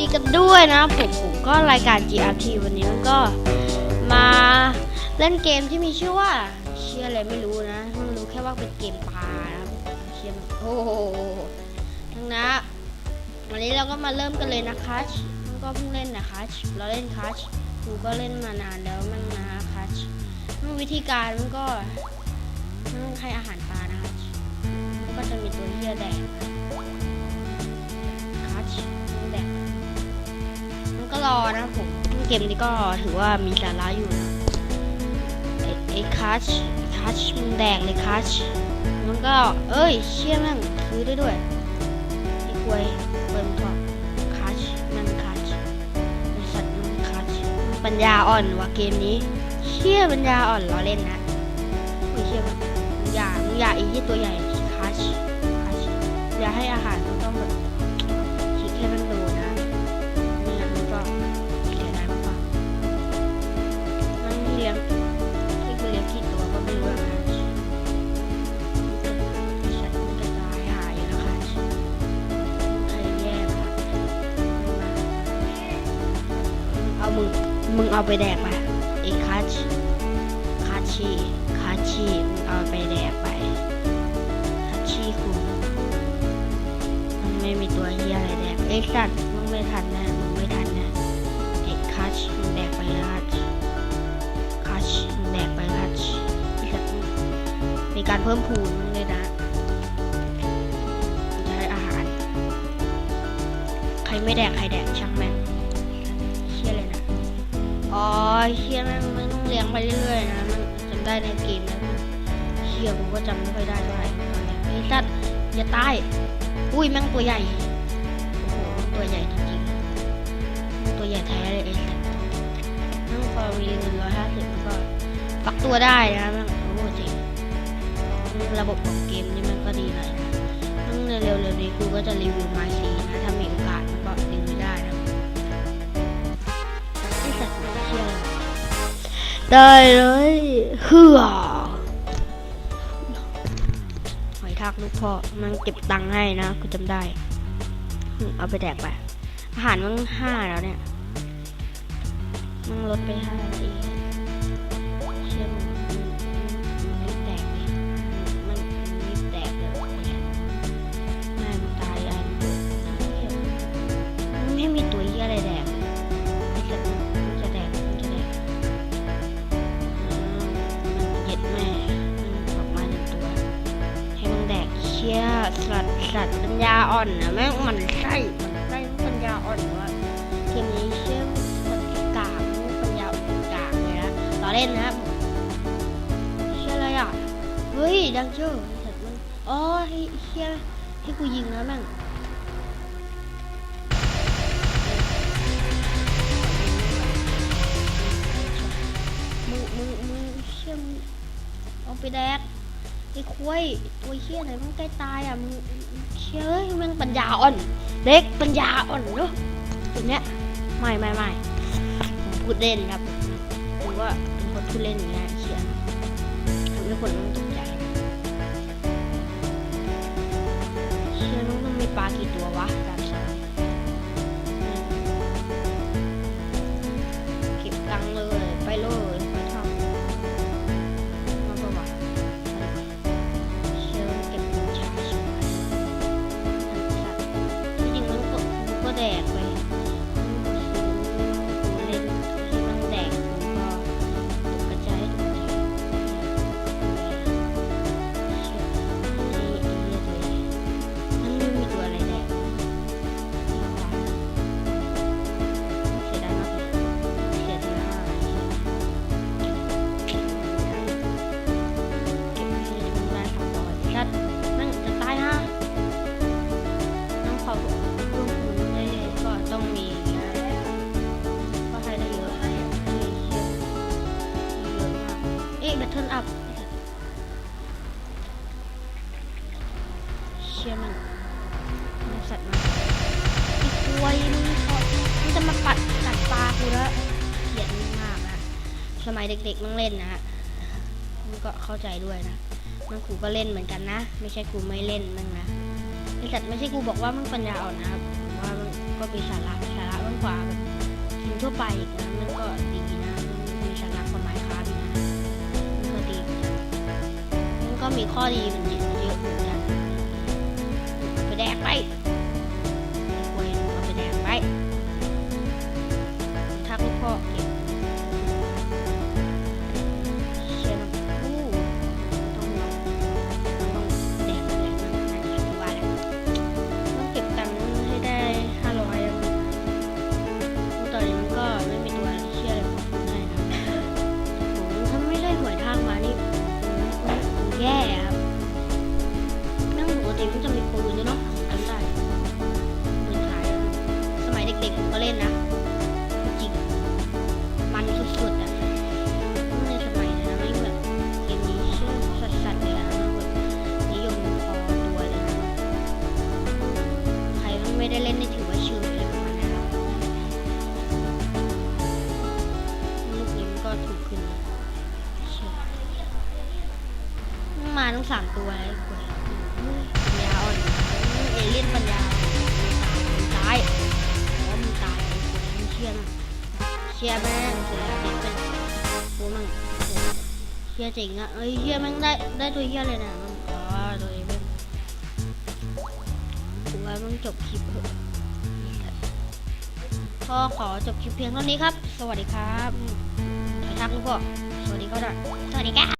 ดีกันด้วยนะผมผมก็รายการ GRT วันนี้มันก็มาเล่นเกมที่มีชื่อว่าเชื่ออะไรไม่รู้นะไม่รู้แค่ว่าเป็นเกมปลานะครับเชื่อมันโอ้โหทั้งนะวันนี้เราก็มาเริ่มกันเลยนะคะมันก็เพิ่งเล่นนะคะเราเล่นคัชกูก็เล่นมานานแล้วมันนะคัชวิธีการมันก็ให้อาหารปลานะคะมันก็จะมีตัวเหี้ยแดง มันก็รอนะผมเกมนี้ก็ถือว่ามีสาระอยู่นะไอ้ไอ้คัชคัชมันแดงเลยคัชมันก็ เอ้ย เชี่ยแม่งซื้อได้ด้วยไอ้ควยเปิดทองคัชมันคัชไอ้สัตว์มันคัชปัญญาอ่อนว่ะเกมนี้ เชี่ยปัญญาอ่อนล้อเล่นนะไอ้เชี่ยมึงอย่ามึงอย่าไอ้ยี่ตัวใหญ่คัชคัชอย่าให้อาหารมัน มึง มึงเอาไปแดกไปไอ้คัชคัชชีคัชชีมึงเอาไปแดกไปคัชชีคุณมันไม่มีตัวเฮียอะไรแดกไอ้สัตว์มึงไม่ทันน่มึงไม่ทันน่ไอ้คัชมึงแดกไปคัชคัชมึงแดกไปคัชไอ้สัตมีการเพิ่มพูนมึงเลยนะให้อาหาร ใครไม่แดกใครแดกช่างแม่ เชี่ยแม่งมันต้องเลี้ยงไปเรื่อยๆนะมันจำได้ในเกมนะเชี่ยผมก็จำไม่ค่อยได้เท่าไหร่ตอนเนี้ยไอ้สัตว์อย่าตายอุ้ยแม่งตัวใหญ่โอ้โหตัวใหญ่จริงๆตัวใหญ่แท้เลยไอ้สัตว์นั่งพอมีเงินร้อยห้าสิบมันก็ปักตัวได้นะแม่งโอ้โหจริงระบบของเกมนี่มันก็ดีหน่อยนะเร็วๆนี้กูก็จะรีวิวมาซีนะถ้า ได้เลยเฮือหอยทากลูกพ่อมันเก็บตังค์ให้นะกูจำได้ เอาไปแดกไป อาหารมันห้าแล้วเนี่ย มันลดไปห้าทีเชื่อม ชี่ยสัตว์สัตว์ปัญญาอ่อนนะแม่งมันไส้มันไส้ปัญญาอ่อนวะเกมนี้เชี่ยมันกากมันปัญญาอ่อนกากเลยนะต่อเล่นนะครับเชี่ยอะไรอะเฮ้ยดังเชื่อสัตว์มันอ๋อให้เชี่ยให้กูยิงแล้วแม่งมึงมึงมึงเชี่ยมึงเอาไปแดก ไอ้ควยตัวเชี่ยไหนมันใกล้ตายอะมึงเชี่ยเอ้ยมึงปัญญาอ่อน เด็กปัญญาอ่อนเนาะอย่างเนี้ยไม่ไม่ไม่ผมพูดเล่นครับผมว่าเป็นคนพูดเล่นอย่างเงี้ยเชี่ยทำให้คนต้องตกใจเชี่ยน้องต้องมีปลากี่ตัววะกัน ขดัตเทิลอัพเชี่ยมันมันสัตว์มาอีกตัวมึงพอมันจะมาปัดกัดปลากูและเขียนมากนะสมัยเด็กๆต้องเล่นนะฮะมันก็เข้าใจด้วยนะมันกูก็เล่นเหมือนกันนะ ไม่ใช่กูไม่เล่นมึงนะไอสัตว์ไม่ใช่กูบอกว่ามึงปัญญาอ่อนนะครับว่ามันก็มีสาระสาระมากกว่ากินทั่วไปอีกนะมันก็ดีนะ 米花ข้ สามตัวไอ้กวยปัญญาอ่อนเอเลี่ยนปัญญาตายแล้วมึงตายมึงเชื่อมเชื่อแม่งเสียเด็กเป็นกูมั่งเชื่อเจ๋งอะเอ้ยเชื่อแม่งได้ได้ตัวเชื่อเลยนะมันอ๋อตัวเองกูว่ามึงจบคลิปเถอะก็ขอจบคลิปเพียงเท่านี้ครับ สวัสดีครับไปทักลูกพ่อสวัสดีก็ได้สวัสดีครั